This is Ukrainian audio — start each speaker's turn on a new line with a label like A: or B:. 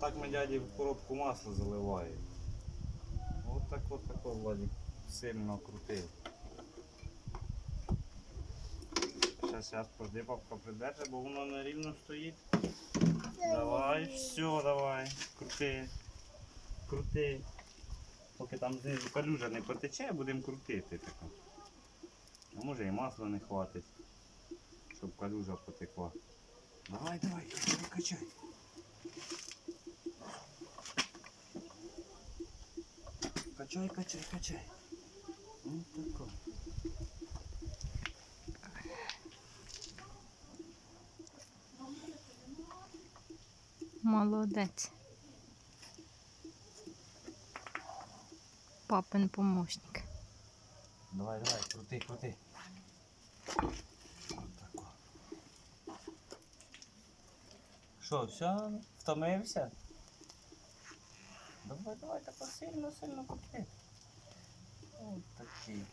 A: Так ми дяді в коробку масла заливаємо. От так от так от Владик сильно крутив. Зараз, зараз, подожди, папка придержи, бо воно нерівно стоїть. Давай, все, давай, крути. Крути. Поки там знизу калюжа не потече, будемо крутити тако. А може і масла не хватить, щоб калюжа потекла. Давай, давай, качай, качай. Качай, качай, качай. Ну, тако.
B: Молодець. Папин помощник.
A: Давай, давай, крути, крути. Що, все, втомився? Давай, давай, так сильно, сильно крути. Ось такий.